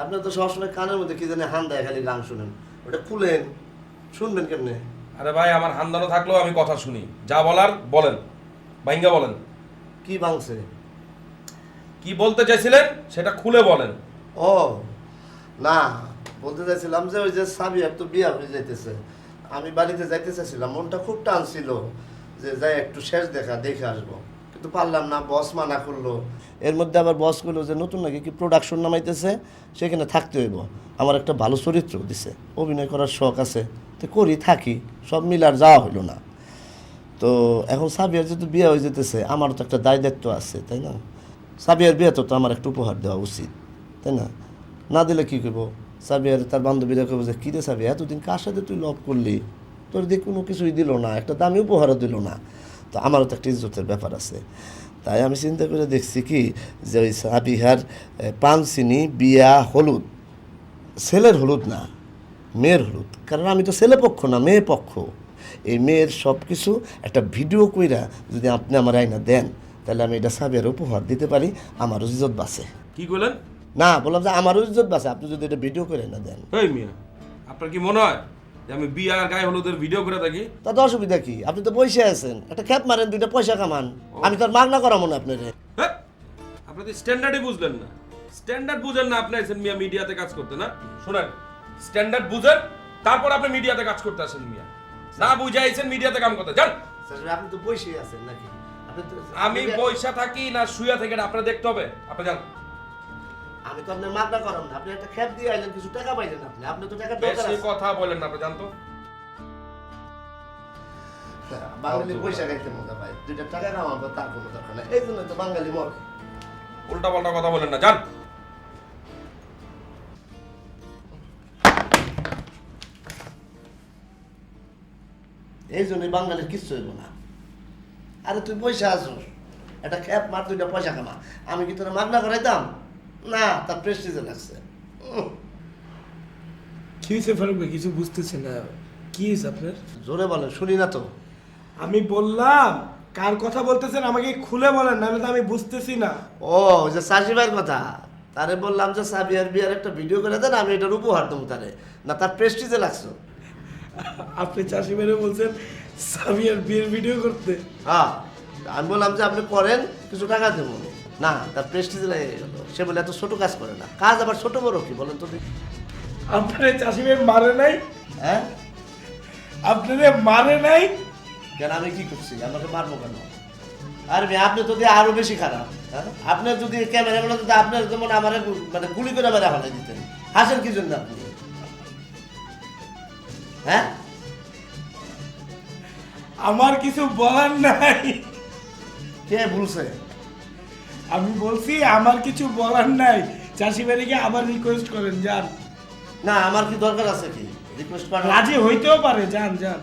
আপনি তো সবসময় কানের মধ্যে কি জানি হান দেয় খালি গান শুনেন। ওটা খুলেন শুনবেন কেমনে? আরে ভাই আমার হান্দানো থাকলেও আমি কথা শুনি। যা বলার বলেন। ভাইঙ্গা বলেন। কি বাংছে? কি বলতে চাইছিলেন সেটা খুলে বলেন। ও না বলতে চাইছিলাম যে ওই যে সাবিয়ার তো বিয়া হয়ে যাইতেছে। আমি বাড়িতে যাইতে চাইছিলাম মনটা খুব টান ছিল যে যাই একটু শেষ দেখা দেখে আসব। কিন্তু পারলাম না বস মানা করল। এর মধ্যে আবার বস করল যে, নতুন নাকি কি প্রোডাকশন নামাইতেছে? সেখানে থাকতে হইব। আমার একটা ভালো চরিত্র দিছে। অভিনয় করার শখ আছে। তো করি, থাকি। সব মিলার যাওয়া হইল না। তো এখন সাবিয়ার যেহেতু বিয়ে হয়ে যেতেছে, আমারও তো একটা দায় দায়িত্ব আছে, তাই না? সাবিয়ার বিয়ে তো আমার একটা উপহার দেওয়া উচিত, তাই না? না দিলে কী করব? সাবিয়ার তার বান্ধবীরা কেবো যে, কী রে সাবিয়া, এতদিন কার সাথে তুই লভ করলি? তোর দিয়ে কোনো কিছুই দিল না, একটা দামি উপহারও দিল না। তো আমারও তো একটা ইজ্জতের ব্যাপার আছে। তাই আমি চিন্তা করে দেখছি কি যে ওই সাবিহার এ, পান চিনি বিয়া হলুদ। ছেলের হলুদ না মেয়ের হলুদ। কারণ আমি তো ছেলে পক্ষ না মেয়ে পক্ষ। এই মেয়ের সব কিছু একটা ভিডিও কইরা যদি আপনি আমার আইনা দেন তাহলে আমি এটা সাবিয়ার উপহার দিতে পারি আমার ইজ্জত বাঁচে। কি করলেন না বললাম যে আমারও ইজ্জত বাঁচে আপনি যদি এটা ভিডিও করে না দেন। মিয়া আপনার কি মনে হয়? যে আমি বিয়ে গায়ে হলুদের ভিডিও করে থাকি। তাতে অসুবিধা কি? আপনি তো বসে আছেন। একটা খ্যাপ মারেন দুইটা পয়সা কামান। আমি তো আর মাগনা মনে আপনার। হ্যাঁ আপনি তো স্ট্যান্ডার্ডই বুঝলেন না। স্ট্যান্ডার্ড বুঝেন না আপনি আছেন মিয়া মিডিয়াতে কাজ করতে না? শুনেন স্ট্যান্ডার্ড বুঝেন তারপর আপনি মিডিয়াতে কাজ করতে আসেন মিয়া। না বুঝে আইছেন মিডিয়াতে কাম করতে। যান। আপনি তো বসে আছেন নাকি? আমি পয়সা থাকি না শুয়া থেকে আপনার দেখতে হবে। আপনি যান। আমি তো আপনার মাগনা করাম না আপনি একটা খ্যাপ দিয়ে আইলেন কিছু টাকা পাইলেন আপনি আপনি তো টাকা দরকার বেশি আছে। কথা বলেন না আপনি জানতো? বাঙালি পয়সা খাইতে মজা পায় দুইটা টাকা কামাবো তার কোনো দরকার নাই এই জন্য তো বাঙালি মরে। উল্টা পাল্টা কথা বলেন না যান। এই জন্যই বাঙালির কিচ্ছু হইব না। আরে তুই পয়সা আসুস একটা খ্যাপ মার দুইটা পয়সা কামা আমি কি তোরা মাগনা করাইতাম? না তার প্রেস্টিজে লাগছে। কি হয়েছে ফারুক ভাই? কিছু বুঝতেছি না। কি হয়েছে আপনার? জোরে বলেন শুনি না তো। আমি বললাম কার কথা বলতেছেন আমাকে খুলে বলেন নাহলে তো আমি বুঝতেছি না। ও ওই যে সাজিবার কথা। তারে বললাম যে সাবিয়ার বিয়ার একটা ভিডিও করে দেন আমি এটার উপহার দেবো তারে। না তার প্রেস্টিজে লাগছে। আপনি চাষি মেরে বলছেন সামিয়ার বিয়ের ভিডিও করতে। হ্যাঁ আমি বললাম যে আপনি করেন কিছু টাকা দেবো। না তার প্রেস্টিজে লেগে গেল সে বলে এত ছোট কাজ করে না। কাজ আবার ছোট বড় কি বলেন তো দেখি। আপনারে চাষি মেয়ে মারে নাই? হ্যাঁ? আপনারে মারে নাই? কেন আমি কি করছি? আমাকে মারবো কেন? আর আপনি তো দিয়ে আরও বেশি খারাপ হ্যাঁ? আপনি যদি ক্যামেরা বলে যদি আপনার যেমন আমার মানে গুলি করে মেরে ফেলে দিতেন। হাসেন কি জন্য আপনি? হ্যাঁ? আমার কিছু বলার নাই। কে ভুলছে আমি বলছি আমার কিছু বলার নাই। চাষি বাড়িকে আবার রিকোয়েস্ট করেন যান। না আমার কি দরকার আছে কি? রিকোয়েস্ট রাজি হইতেও পারে যান যান।